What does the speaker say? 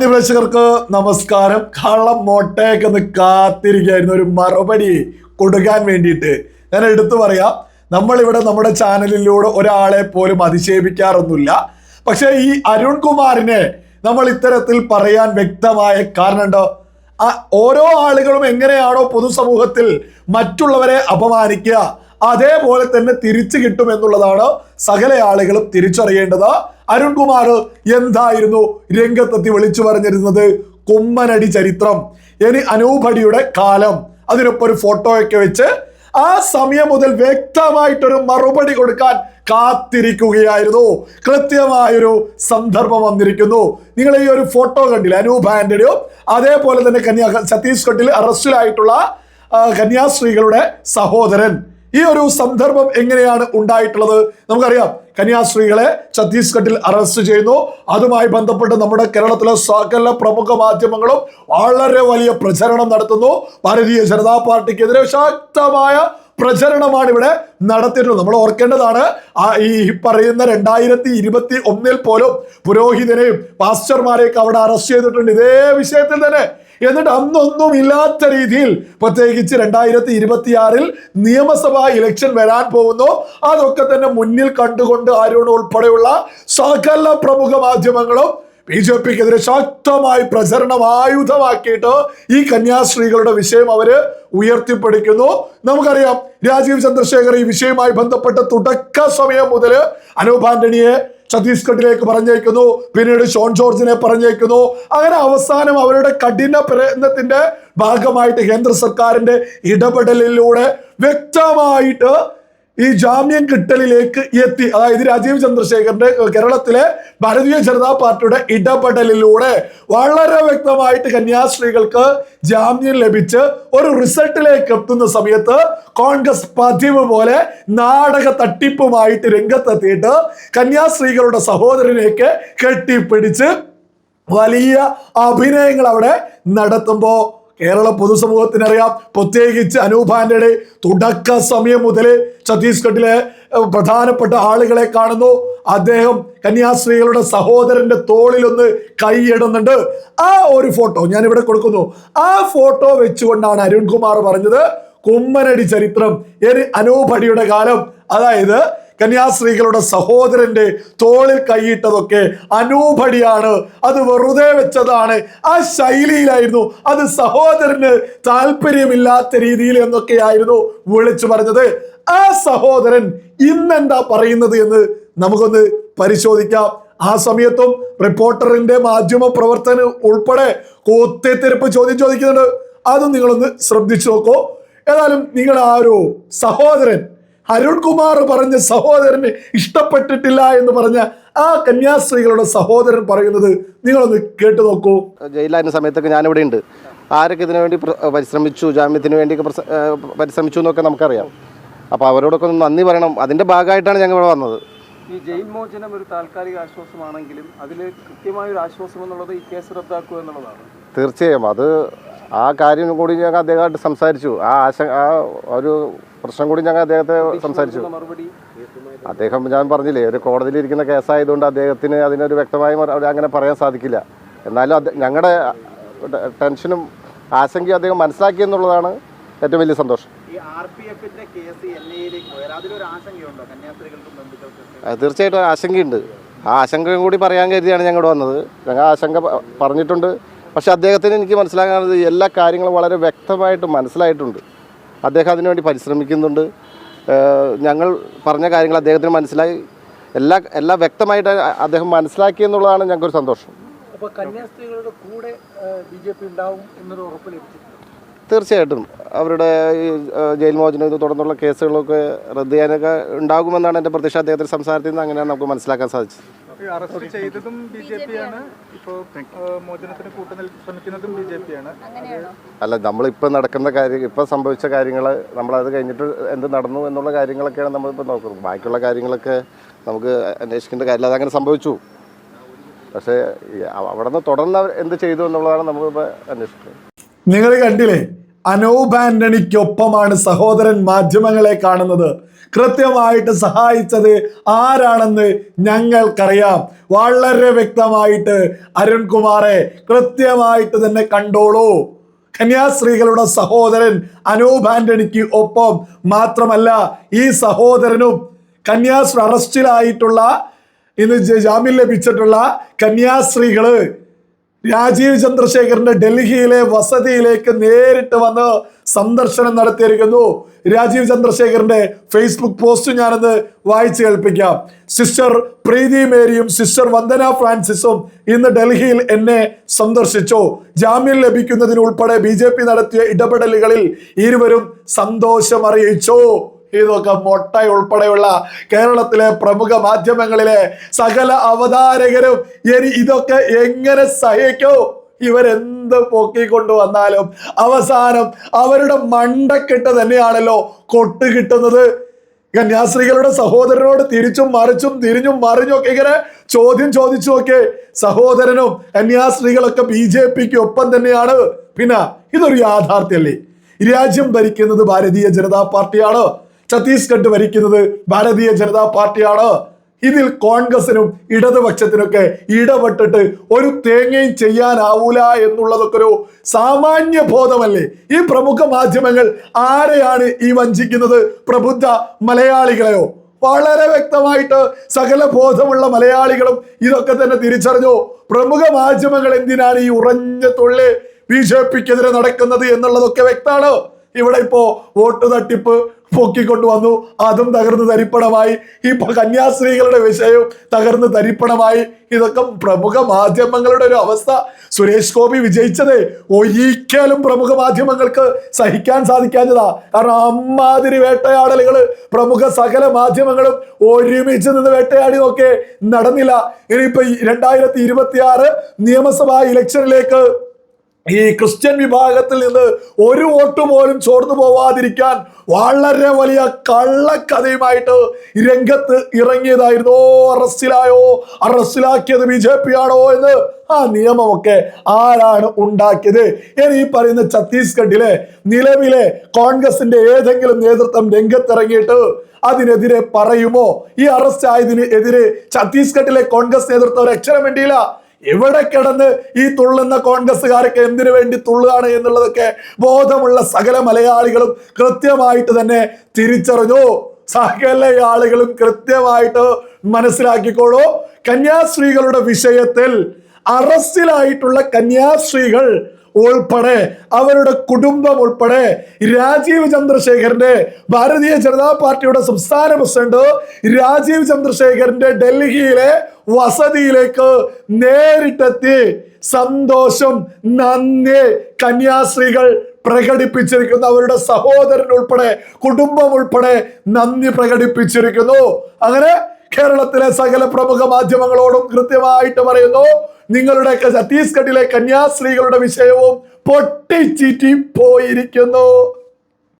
പ്രേക്ഷകർക്ക് നമസ്കാരം. കള്ളം മൊട്ടയൊക്കെ ഒന്ന് കാത്തിരിക്കുകയായിരുന്നു. ഒരു മറുപടി കൊടുക്കാൻ വേണ്ടിയിട്ട്. ഞാൻ എടുത്തു പറയാം. നമ്മളിവിടെ നമ്മുടെ ചാനലിലൂടെ ഒരാളെ പോലും അധിക്ഷേപിക്കാറൊന്നുമില്ല. പക്ഷേ ഈ അരുൺകുമാറിനെ നമ്മൾ ഇത്തരത്തിൽ പറയാൻ വ്യക്തമായ കാരണമുണ്ടോ ആ ഓരോ ആളുകളും എങ്ങനെയാണോ പൊതുസമൂഹത്തിൽ മറ്റുള്ളവരെ അപമാനിക്കുക അതേപോലെ തന്നെ തിരിച്ചു കിട്ടും എന്നുള്ളതാണ് സകല ആളുകളും തിരിച്ചറിയേണ്ടത്. അരുൺകുമാർ എന്തായിരുന്നു രംഗത്തെത്തി വിളിച്ചു പറഞ്ഞിരുന്നത്? കുമ്മനടി ചരിത്രം. ഇനി അനൂപടിയുടെ കാലം. അതിനൊപ്പം ഒരു ഫോട്ടോയൊക്കെ വെച്ച് ആ സമയം മുതൽ വ്യക്തമായിട്ടൊരു മറുപടി കൊടുക്കാൻ കാത്തിരിക്കുകയായിരുന്നു. കൃത്യമായൊരു സന്ദർഭം വന്നിരിക്കുന്നു. നിങ്ങൾ ഈ ഒരു ഫോട്ടോ കണ്ടില്ല? അനൂപ് ആന്റണിയും? അതേപോലെ തന്നെ കന്യാ ഛത്തീസ്ഗഡിൽ അറസ്റ്റിലായിട്ടുള്ള കന്യാസ്ത്രീകളുടെ സഹോദരൻ. ഈ ഒരു സന്ദർഭം എങ്ങനെയാണ് ഉണ്ടായിട്ടുള്ളത്? നമുക്കറിയാം കന്യാസ്ത്രീകളെ ഛത്തീസ്ഗഡിൽ അറസ്റ്റ് ചെയ്യുന്നു. അതുമായി ബന്ധപ്പെട്ട് നമ്മുടെ കേരളത്തിലെ സകല പ്രമുഖ മാധ്യമങ്ങളും വളരെ വലിയ പ്രചരണം നടത്തുന്നു. ഭാരതീയ ജനതാ പാർട്ടിക്കെതിരെ ശക്തമായ പ്രചരണമാണ് ഇവിടെ നടത്തിയിട്ടുള്ളത്. നമ്മൾ ഓർക്കേണ്ടതാണ് ഈ പറയുന്ന രണ്ടായിരത്തി ഇരുപത്തി ഒന്നിൽ പോലും പുരോഹിതനെയും പാസ്റ്റർമാരെയൊക്കെ അവിടെ അറസ്റ്റ് ചെയ്തിട്ടുണ്ട്. ഇതേ വിഷയത്തിൽ തന്നെ എന്നിട്ട് അന്നൊന്നും ഇല്ലാത്ത രീതിയിൽ പ്രത്യേകിച്ച് രണ്ടായിരത്തി ഇരുപത്തിയാറിൽ നിയമസഭാ ഇലക്ഷൻ വരാൻ പോകുന്നു. അതൊക്കെ തന്നെ മുന്നിൽ കണ്ടുകൊണ്ട് അരുൺ ഉൾപ്പെടെയുള്ള സകല പ്രമുഖ മാധ്യമങ്ങളും ബി ജെ പിക്കെതിരെ ശക്തമായി പ്രചരണം ആയുധമാക്കിയിട്ട് ഈ കന്യാസ്ത്രീകളുടെ വിഷയം അവർ ഉയർത്തിപ്പിടിക്കുന്നു. നമുക്കറിയാം രാജീവ് ചന്ദ്രശേഖർ ഈ വിഷയവുമായി ബന്ധപ്പെട്ട് തുടക്ക സമയം മുതൽ അനൂപ് ആന്റണിയെ ഛത്തീസ്ഗഡിലേക്ക് പറഞ്ഞേക്കുന്നു പിന്നീട് ഷോൺ ജോർജിനെ പറഞ്ഞേക്കുന്നു അങ്ങനെ അവസാനം അവരുടെ കഠിന പ്രയത്നത്തിന്റെ ഭാഗമായിട്ട് കേന്ദ്ര സർക്കാരിന്റെ ഇടപെടലിലൂടെ വ്യക്തമായിട്ട് ഈ ജാമ്യം കിട്ടലിലേക്ക് എത്തി. അതായത് രാജീവ് ചന്ദ്രശേഖരന്റെ കേരളത്തിലെ ഭാരതീയ ജനതാ പാർട്ടിയുടെ ഇടപെടലിലൂടെ വളരെ വ്യക്തമായിട്ട് കന്യാസ്ത്രീകൾക്ക് ജാമ്യം ലഭിച്ച് ഒരു റിസൾട്ടിലേക്ക് എത്തുന്ന സമയത്ത് കോൺഗ്രസ് പതിവ് പോലെ നാടക തട്ടിപ്പുമായിട്ട് രംഗത്തെത്തിയിട്ട് കന്യാസ്ത്രീകളുടെ സഹോദരനെയൊക്കെ കെട്ടിപ്പിടിച്ച് വലിയ അഭിനയങ്ങൾ അവിടെ നടത്തുമ്പോ കേരള പൊതുസമൂഹത്തിനറിയാം പ്രത്യേകിച്ച് അനൂപാന്റെ തുടക്ക സമയം മുതൽ ഛത്തീസ്ഗഡിലെ പ്രധാനപ്പെട്ട ആളുകളെ കാണുന്നു. അദ്ദേഹം കന്യാസ്ത്രീകളുടെ സഹോദരന്റെ തോളിലൊന്ന് കൈയിടുന്നുണ്ട്. ആ ഒരു ഫോട്ടോ ഞാൻ ഇവിടെ കൊടുക്കുന്നു. ആ ഫോട്ടോ വെച്ചുകൊണ്ടാണ് അരുൺകുമാർ പറഞ്ഞത് കുമ്മനടി ചരിത്രം എനി അനൂപടിയുടെ കാലം. അതായത് കന്യാസ്ത്രീകളുടെ സഹോദരന്റെ തോളിൽ കൈയിട്ടതൊക്കെ അനൂപടിയാണ്. അത് വെറുതെ വെച്ചതാണ്. ആ ശൈലിയിലായിരുന്നു. അത് സഹോദരന് താല്പര്യമില്ലാത്ത രീതിയിൽ എന്നൊക്കെയായിരുന്നു വിളിച്ചു പറഞ്ഞത്. ആ സഹോദരൻ ഇന്നെന്താ പറയുന്നത് എന്ന് നമുക്കൊന്ന് പരിശോധിക്കാം. ആ സമയത്തും റിപ്പോർട്ടറിന്റെ മാധ്യമ പ്രവർത്തനം ഉൾപ്പെടെ കൊത്തിത്തിരിപ്പ് ചോദ്യം ചോദിക്കുന്നുണ്ട്. അതും നിങ്ങളൊന്ന് ശ്രദ്ധിച്ചു നോക്കൂ. ഏതായാലും നിങ്ങൾ ആ ഒരു സഹോദരൻ. അരുൺകുമാർ പറഞ്ഞ സഹോദരന് ഇഷ്ടപ്പെട്ടിട്ടില്ല എന്ന് പറഞ്ഞ ആ കന്യാസ്ത്രീകളുടെ സഹോദരൻ പറയുന്നത് നിങ്ങളൊന്ന് കേട്ടു നോക്കൂ. ജയിലായിരുന്ന സമയത്തൊക്കെ ഞാനിവിടെ ഉണ്ട്. ആരൊക്കെ ഇതിനു വേണ്ടി പരിശ്രമിച്ചു ജാമ്യത്തിന് വേണ്ടിയൊക്കെ പരിശ്രമിച്ചു എന്നൊക്കെ നമുക്കറിയാം. അപ്പോൾ അവരോടൊക്കെ ഒന്ന് നന്ദി പറയണം. അതിന്റെ ഭാഗമായിട്ടാണ് ഞങ്ങൾ ഇവിടെ വന്നത്. ഈ ജയിൽ മോചനം ഒരു താൽക്കാലിക ആശ്വാസമാണെങ്കിലും അതിൽ കൃത്യമായ ഒരു ആശ്വാസം എന്നുള്ളത് ഈ കേസ് റദ്ദാക്കുക എന്നുള്ളതാണ്. തീർച്ചയായും. അത് ആ കാര്യം കൂടി ഞങ്ങൾ അദ്ദേഹമായിട്ട് സംസാരിച്ചു. ആ ആശ ആ ഒരു പ്രശ്നം കൂടി ഞങ്ങൾ അദ്ദേഹത്തെ സംസാരിച്ചു. അദ്ദേഹം ഞാൻ പറഞ്ഞില്ലേ ഒരു കോടതിയിൽ ഇരിക്കുന്ന കേസായതുകൊണ്ട് അദ്ദേഹത്തിന് അതിനൊരു വ്യക്തമായി അങ്ങനെ പറയാൻ സാധിക്കില്ല. എന്നാലും അത് ഞങ്ങളുടെ ടെൻഷനും ആശങ്കയും അദ്ദേഹം മനസ്സിലാക്കി എന്നുള്ളതാണ് ഏറ്റവും വലിയ സന്തോഷം. തീർച്ചയായിട്ടും ആശങ്കയുണ്ട്. ആ ആശങ്കയും കൂടി പറയാൻ കരുതിയാണ് ഞങ്ങൾ വന്നത്. ഞങ്ങൾ ആശങ്ക പറഞ്ഞിട്ടുണ്ട്. പക്ഷെ അദ്ദേഹത്തിന് എനിക്ക് മനസ്സിലാക്കാനുള്ളത് എല്ലാ കാര്യങ്ങളും വളരെ വ്യക്തമായിട്ട് മനസ്സിലായിട്ടുണ്ട്. അദ്ദേഹം അതിനുവേണ്ടി പരിശ്രമിക്കുന്നുണ്ട്. ഞങ്ങൾ പറഞ്ഞ കാര്യങ്ങൾ അദ്ദേഹത്തിന് മനസ്സിലായി. എല്ലാ എല്ലാ വ്യക്തമായിട്ട് അദ്ദേഹം മനസ്സിലാക്കി എന്നുള്ളതാണ് ഞങ്ങൾക്കൊരു സന്തോഷം. അപ്പോൾ കന്യാസ്ത്രീകളുടെ കൂടെ ബി ജെ പി ഉണ്ടാവും എന്നൊരു ഉറപ്പ് ലഭിച്ചിട്ടുണ്ട്. തീർച്ചയായിട്ടും. അവരുടെ ഈ ജയിൽ മോചനം ഇത് തുടർന്നുള്ള കേസുകളൊക്കെ റദ്ദ് ചെയ്യാനൊക്കെ ഉണ്ടാകുമെന്നാണ് എന്റെ പ്രതീക്ഷ. അദ്ദേഹത്തിന്റെ സംസാരത്തിൽ നിന്ന് അങ്ങനെയാണ് നമുക്ക് മനസ്സിലാക്കാൻ സാധിച്ചത്. അറസ്റ്റ് ചെയ്തതും ബി ജെ പി ആണ്. ഇപ്പോ മോചനത്തിന് കൂട്ടു ശ്രമിക്കുന്നതും ബി ജെ പി ആണ്. അല്ല നമ്മളിപ്പോൾ നടക്കുന്ന കാര്യം ഇപ്പോൾ സംഭവിച്ച കാര്യങ്ങൾ നമ്മളത് കഴിഞ്ഞിട്ട് എന്ത് നടന്നു എന്നുള്ള കാര്യങ്ങളൊക്കെയാണ് നമ്മളിപ്പോൾ നോക്കുന്നത്. ബാക്കിയുള്ള കാര്യങ്ങളൊക്കെ നമുക്ക് അന്വേഷിക്കേണ്ട കാര്യമില്ല അതങ്ങനെ സംഭവിച്ചു. പക്ഷേ അവിടെ നിന്ന് തുടർന്ന് അവർ എന്ത് ചെയ്തു എന്നുള്ളതാണ് നമ്മളിപ്പോൾ അന്വേഷിക്കുന്നത്. നിങ്ങൾ കണ്ടില്ലേ? അനൂപ് ആന്റണിക്കൊപ്പമാണ് സഹോദരൻ മാധ്യമങ്ങളെ കാണുന്നത്. കൃത്യമായിട്ട് സഹായിച്ചത് ആരാണെന്ന് ഞങ്ങൾക്കറിയാം. വളരെ വ്യക്തമായിട്ട് അരുൺകുമാറെ കൃത്യമായിട്ട് തന്നെ കണ്ടോളൂ. കന്യാസ്ത്രീകളുടെ സഹോദരൻ അനൂപ് ആന്റണിക്ക് ഒപ്പം മാത്രമല്ല ഈ സഹോദരനും കന്യാസ്ത്രീ അറസ്റ്റിലായിട്ടുള്ള ഇന്ന് ജാമ്യം ലഭിച്ചിട്ടുള്ള കന്യാസ്ത്രീകൾ രാജീവ് ചന്ദ്രശേഖറിന്റെ ഡൽഹിയിലെ വസതിയിലേക്ക് നേരിട്ട് വന്ന് സന്ദർശനം നടത്തിയിരിക്കുന്നു. രാജീവ് ചന്ദ്രശേഖറിന്റെ ഫേസ്ബുക്ക് പോസ്റ്റ് ഞാനത് വായിച്ചു കേൾപ്പിക്കാം. സിസ്റ്റർ പ്രീതി മേരിയും സിസ്റ്റർ വന്ദന ഫ്രാൻസിസും ഇന്ന് ഡൽഹിയിൽ എന്നെ സന്ദർശിച്ചു. ജാമ്യം ലഭിക്കുന്നതിനുൾപ്പെടെ ബി നടത്തിയ ഇടപെടലുകളിൽ ഇരുവരും സന്തോഷം അറിയിച്ചു ഇതൊക്കെ മൊട്ട ഉൾപ്പെടെയുള്ള കേരളത്തിലെ പ്രമുഖ മാധ്യമങ്ങളിലെ സകല അവതാരകരും ഇനി ഇതൊക്കെ എങ്ങനെ സഹിക്കൂ? ഇവരെന്ത് പൊക്കിക്കൊണ്ടു വന്നാലും അവസാനം അവരുടെ മണ്ടക്കെട്ട് തന്നെയാണല്ലോ കൊട്ട് കിട്ടുന്നത്. കന്യാസ്ത്രീകളുടെ സഹോദരനോട് തിരിച്ചും മറിച്ചും തിരിഞ്ഞും മറിഞ്ഞും ഒക്കെ ഇങ്ങനെ ചോദ്യം ചോദിച്ചു നോക്കെ സഹോദരനും കന്യാസ്ത്രീകളൊക്കെ ബി ജെ പിക്ക് ഒപ്പം തന്നെയാണ്. പിന്നെ ഇതൊരു യാഥാർത്ഥ്യല്ലേ രാജ്യം ഭരിക്കുന്നത് ഭാരതീയ ജനതാ പാർട്ടിയാണ്. ഛത്തീസ്ഗഡ് ഭരിക്കുന്നത് ഭാരതീയ ജനതാ പാർട്ടിയാണ്. ഇതിൽ കോൺഗ്രസിനും ഇടതുപക്ഷത്തിനൊക്കെ ഇടപെട്ടിട്ട് ഒരു തേങ്ങയും ചെയ്യാനാവൂല എന്നുള്ളതൊക്കെ ഒരു സാമാന്യ ബോധമല്ലേ? ഈ പ്രമുഖ മാധ്യമങ്ങൾ ആരെയാണ് ഈ വഞ്ചിക്കുന്നത്? പ്രബുദ്ധ മലയാളികളെയോ? വളരെ വ്യക്തമായിട്ട് സകല ബോധമുള്ള മലയാളികളും ഇതൊക്കെ തന്നെ തിരിച്ചറിഞ്ഞു. പ്രമുഖ മാധ്യമങ്ങൾ എന്തിനാണ് ഈ ഉറഞ്ഞ തുള്ളി ബി ജെ പിക്കെതിരെ നടക്കുന്നത് എന്നുള്ളതൊക്കെ വ്യക്തമാണ്. ഇവിടെ ഇപ്പോ വോട്ട് തട്ടിപ്പ് പൊക്കിക്കൊണ്ടു വന്നു അതും തകർന്ന് തരിപ്പണമായി. ഇപ്പൊ കന്യാസ്ത്രീകളുടെ വിഷയവും തകർന്ന് തരിപ്പണമായി. ഇതൊക്കെ പ്രമുഖ മാധ്യമങ്ങളുടെ ഒരു അവസ്ഥ. സുരേഷ് ഗോപി വിജയിച്ചത് ഒരിക്കലും പ്രമുഖ മാധ്യമങ്ങൾക്ക് സഹിക്കാൻ സാധിക്കാഞ്ഞതാ. കാരണം അമ്മാതിരി വേട്ടയാടലുകൾ പ്രമുഖ സകല മാധ്യമങ്ങളും ഒരുമിച്ച് നിന്ന് വേട്ടയാടി നോക്കെ നടന്നില്ല. ഇനിയിപ്പോ രണ്ടായിരത്തി ഇരുപത്തി നിയമസഭാ ഇലക്ഷനിലേക്ക് ഈ ക്രിസ്ത്യൻ വിഭാഗത്തിൽ നിന്ന് ഒരു വോട്ട് പോലും ചോർന്നു പോവാതിരിക്കാൻ വളരെ വലിയ കള്ളക്കഥയുമായിട്ട് രംഗത്ത് ഇറങ്ങിയതായിരുന്നു. അറസ്റ്റിലായോ? അറസ്റ്റിലാക്കിയത് ബി ജെ പി ആണോ എന്ന്? ആ നിയമമൊക്കെ ആരാണ് ഉണ്ടാക്കിയത്? ഇനി ഈ പറയുന്ന ഛത്തീസ്ഗഡിലെ നിലവിലെ കോൺഗ്രസിന്റെ ഏതെങ്കിലും നേതൃത്വം രംഗത്തിറങ്ങിയിട്ട് അതിനെതിരെ പറയുമോ? ഈ അറസ്റ്റ് ആയതിന് എതിരെ ഛത്തീസ്ഗഡിലെ കോൺഗ്രസ് നേതൃത്വം ഒരു അക്ഷരം വേണ്ടിയില്ല എവിടെ കിടന്ന് ഈ തുള്ളുന്ന കോൺഗ്രസ്സുകാരൊക്കെ എന്തിനു വേണ്ടി തുള്ളുകയാണ് എന്നുള്ളതൊക്കെ ബോധമുള്ള സകല മലയാളികളും കൃത്യമായിട്ട് തന്നെ തിരിച്ചറിഞ്ഞു. സകല ആളുകളും കൃത്യമായിട്ട് മനസ്സിലാക്കിക്കോളൂ. കന്യാസ്ത്രീകളുടെ വിഷയത്തിൽ അറസ്റ്റിലായിട്ടുള്ള കന്യാസ്ത്രീകൾ ഉൾപ്പെടെ അവരുടെ കുടുംബം ഉൾപ്പെടെ രാജീവ് ചന്ദ്രശേഖരന്റെ ഭാരതീയ ജനതാ പാർട്ടിയുടെ സംസ്ഥാന പ്രസിഡന്റ് രാജീവ് ചന്ദ്രശേഖരന്റെ ഡൽഹിയിലെ വസതിയിലേക്ക് നേരിട്ടെത്തി സന്തോഷം നന്ദി കന്യാസ്ത്രീകൾ പ്രകടിപ്പിച്ചിരിക്കുന്നു. അവരുടെ സഹോദരൻ ഉൾപ്പെടെ കുടുംബം ഉൾപ്പെടെ നന്ദി പ്രകടിപ്പിച്ചിരിക്കുന്നു. അങ്ങനെ കേരളത്തിലെ സകല പ്രമുഖ മാധ്യമങ്ങളോടും കൃത്യമായിട്ട് പറയുന്നു നിങ്ങളുടെ ഛത്തീസ്ഗഡിലെ കന്യാസ്ത്രീകളുടെ വിഷയവും പൊട്ടിച്ചിറ്റി പോയിരിക്കുന്നു